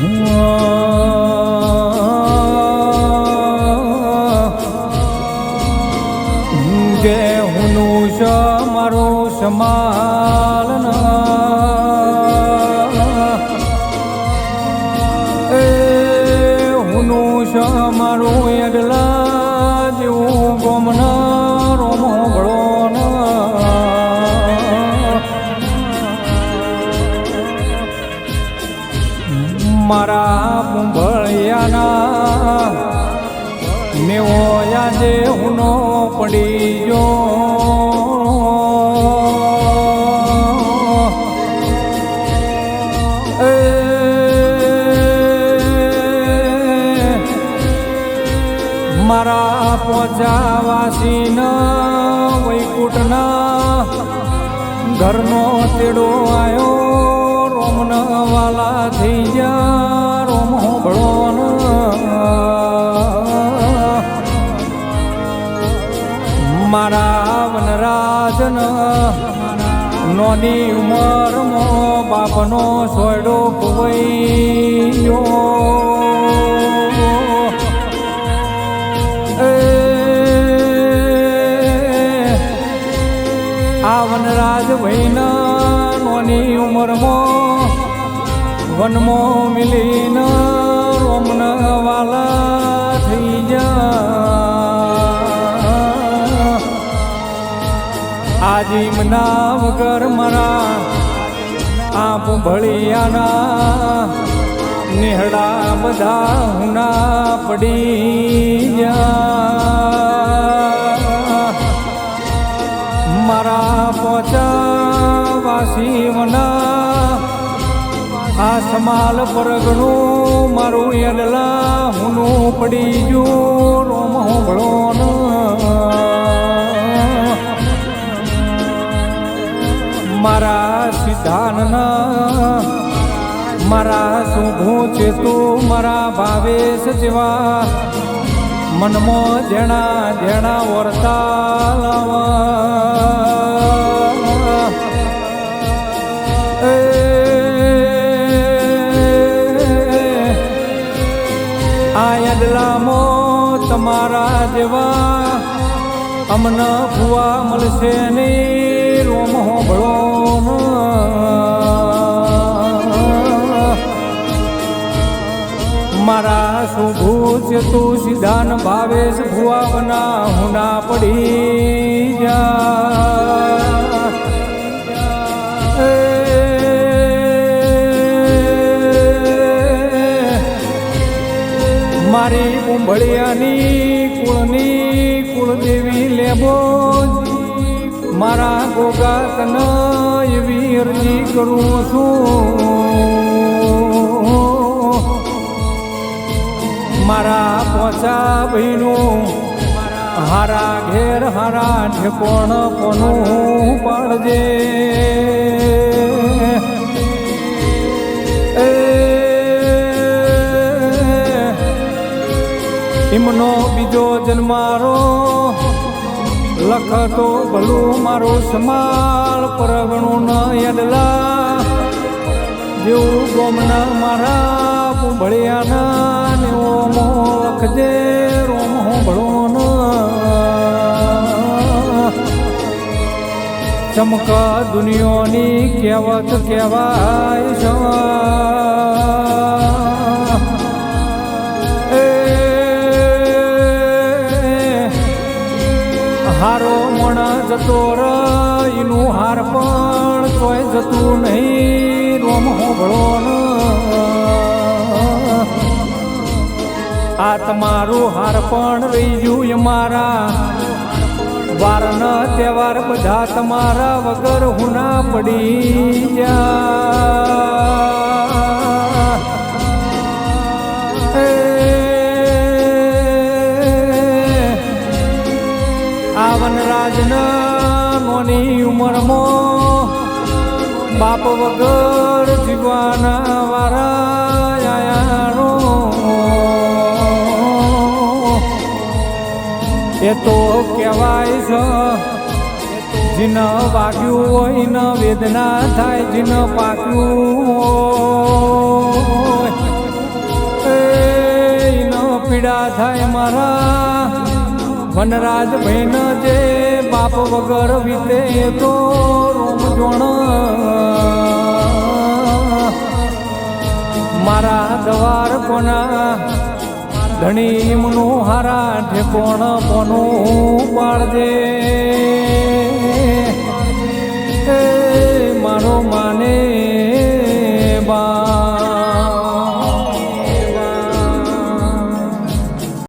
જે હુનું શ મારું સમાલન એ હુનું એડલા મારા પુંભળિયાના મેવો યાદે હુનો પડી જો મારા પોચાવાસી ન વૈકુટના ઘરનો તેડો આવ્યો રોમન વાલા થઈ ગયા. નોની ઉંમરમાં બાપનો સોયડો કુવૈયો? આ વનરાજ વૈના નોની ઉંમરમો વનમો મિલીન રોમન વાલા આજીમના વગર મારા. આપ ભળિયાના. નેહડા બધા હુના પડી જા મારા પોચા વાસીવના આ સમાલ પરગણું મારું એડલા હુનું પડી ગયું. રોમ હોબળો મારા શું છે તું મારા ભાવેશ જેવા મનમાં જેણા જેણા વર્તાલવા એ આ યડલામાં તમારા જેવા. અમને ભુવા મળશે નહીં. મારા શુભુ છે તું સિદ્ધાન ભાવેશ ભુવાવના હુના પડી જા. મારી કુંભળિયાની કુળની કુળદેવી લેબો મારા ગોગા તન કરું છું. મારા પોચા ભીનું હારા ઘેર હારા ઠેકોણ કોનું પાડજે. એમનો બીજો જન્મારો લખતો ભલું મારો સમાળ પરગણું ન યડલા. જેવું ગોમના મારા પુંભળિયાના ચમક દુનિયાની કહેવત કહેવાય છે હારો મણ જતો રહીનું હાર પણ કોઈ જતું નહીં, રોમ હોભળો આ તમારું હાર પણ રહી ગયું મારા વાર ન તહેવાર બધા તમારા વગર હુના પડી જા આ વનરાજના નોની ઉંમરમાં બાપ વગર જીવવાના વારા એ તો કહેવાય છે, જીન વાગ્યું હોય ન વેદના થાય, જીન પાક્યું ન પીડા થાય મારા, વનરાજ ભાઈન જે બાપ વગર વીતે તો રોમ જોણ. મારા દવાર કોના ધણી મનું હારા ઠેકોણ કોનું પાડજે